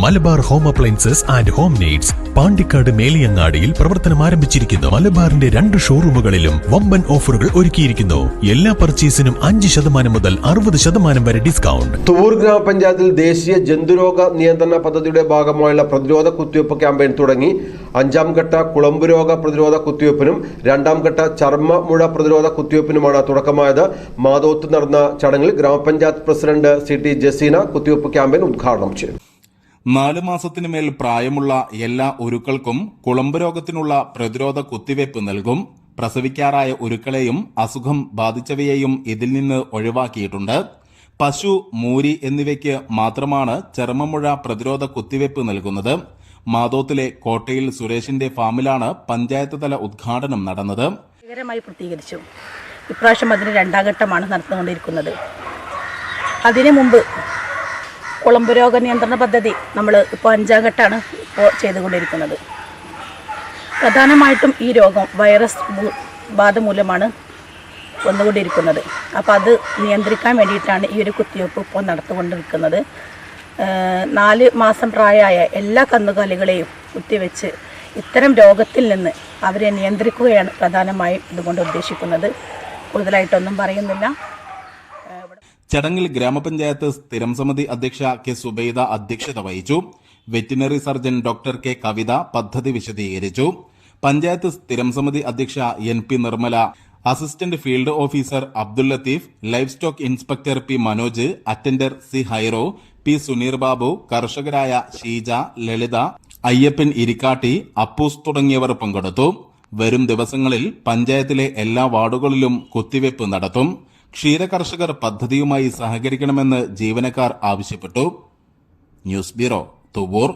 Malabar home appliances and home needs Pandikkad മേലിയങ്ങാടിയിൽ പ്രവർത്തനം ആരംഭിച്ചിരിക്കുന്നു. മലബാറിന്റെ രണ്ട് ഷോറൂമുകളിലും വമ്പൻ ഓഫറുകൾ ഒരുക്കിയിരിക്കുന്നു. എല്ലാ പർച്ചേസിനും അഞ്ച് ശതമാനം മുതൽ അറുപത് ശതമാനം വരെ ഡിസ്കൗണ്ട്. തൂർ ഗ്രാമപഞ്ചായത്തിൽ ദേശീയ ജന്തുരോഗ നിയന്ത്രണ പദ്ധതിയുടെ ഭാഗമായുള്ള പ്രതിരോധ കുത്തിവയ്പ്പ് ക്യാമ്പയിൻ തുടങ്ങി. അഞ്ചാം ഘട്ട കുളമ്പ് രോഗ പ്രതിരോധ കുത്തിവയ്പ്പിനും രണ്ടാം ഘട്ട ചർമ്മ മുഴ പ്രതിരോധ കുത്തിവയ്പ്പിനുമാണ് തുടക്കമായത്. മാതോത്ത് നടന്ന ചടങ്ങിൽ ഗ്രാമപഞ്ചായത്ത് പ്രസിഡന്റ് സി ടി ജസീന കുത്തിവയ്പ്പ് ക്യാമ്പയിൻ ഉദ്ഘാടനം ചെയ്തു. നാല് മാസത്തിനു മേൽ പ്രായമുള്ള എല്ലാ ഉരുക്കൾക്കും കുളമ്പ് രോഗത്തിനുള്ള പ്രതിരോധ കുത്തിവയ്പ് നൽകും. പ്രസവിക്കാറായ ഉരുക്കളെയും അസുഖം ബാധിച്ചവയെയും ഇതിൽ നിന്ന് ഒഴിവാക്കിയിട്ടുണ്ട്. പശു മൂരി എന്നിവയ്ക്ക് മാത്രമാണ് ചർമ്മമുഴ പ്രതിരോധ കുത്തിവയ്പ് നൽകുന്നത്. മാതോത്തിലെ കോട്ടയിൽ സുരേഷിന്റെ ഫാമിലാണ് പഞ്ചായത്ത് തല ഉദ്ഘാടനം നടന്നത്. പൂർത്തീകരിച്ചു ഇപ്രാവശ്യം അതിന് രണ്ടാം ഘട്ടമാണ് നടന്നുകൊണ്ടിരിക്കുന്നത്. അതിനു മുമ്പ് കുളമ്പ് രോഗ നിയന്ത്രണ പദ്ധതി നമ്മൾ ഇപ്പോൾ അഞ്ചാം ഘട്ടമാണ് ഇപ്പോൾ ചെയ്തുകൊണ്ടിരിക്കുന്നത്. പ്രധാനമായിട്ടും ഈ രോഗം വൈറസ് ബാധ മൂലമാണ് വന്നുകൊണ്ടിരിക്കുന്നത്. അപ്പോൾ അത് നിയന്ത്രിക്കാൻ വേണ്ടിയിട്ടാണ് ഈ ഒരു കുത്തിവയ്പ്പ് ഇപ്പോൾ നടത്തിക്കൊണ്ടിരിക്കുന്നത്. നാല് മാസം പ്രായമായ എല്ലാ കന്നുകാലികളെയും കുത്തിവെച്ച് ഇത്തരം രോഗത്തിൽ നിന്ന് അവരെ നിയന്ത്രിക്കുകയാണ് പ്രധാനമായും ഇതുകൊണ്ട് ഉദ്ദേശിക്കുന്നത്. കൂടുതലായിട്ടൊന്നും പറയുന്നില്ല. ചടങ്ങിൽ ഗ്രാമപഞ്ചായത്ത് സ്ഥിരം സമിതി അധ്യക്ഷ കെ സുബൈദ അധ്യക്ഷത വഹിച്ചു. Veterinary surgeon doctor K Kavitha പദ്ധതി വിശദീകരിച്ചു. പഞ്ചായത്ത് സ്ഥിരം സമിതി അധ്യക്ഷ N P Nirmala assistant field officer Abdul Latheef livestock inspector P Manoj attender C ഹൈറോ P Suneer Babu കർഷകരായ ഷീജ ലളിത അയ്യപ്പൻ ഇരിക്കാട്ടി അപ്പൂസ് തുടങ്ങിയവർ പങ്കെടുത്തു. വരും ദിവസങ്ങളിൽ പഞ്ചായത്തിലെ എല്ലാ വാർഡുകളിലും കുത്തിവയ്പ് നടത്തും. ക്ഷീരകർഷകർ പദ്ധതിയുമായി സഹകരിക്കണമെന്ന് ജീവനക്കാർ ആവശ്യപ്പെട്ടു. News bureau Thuvoor.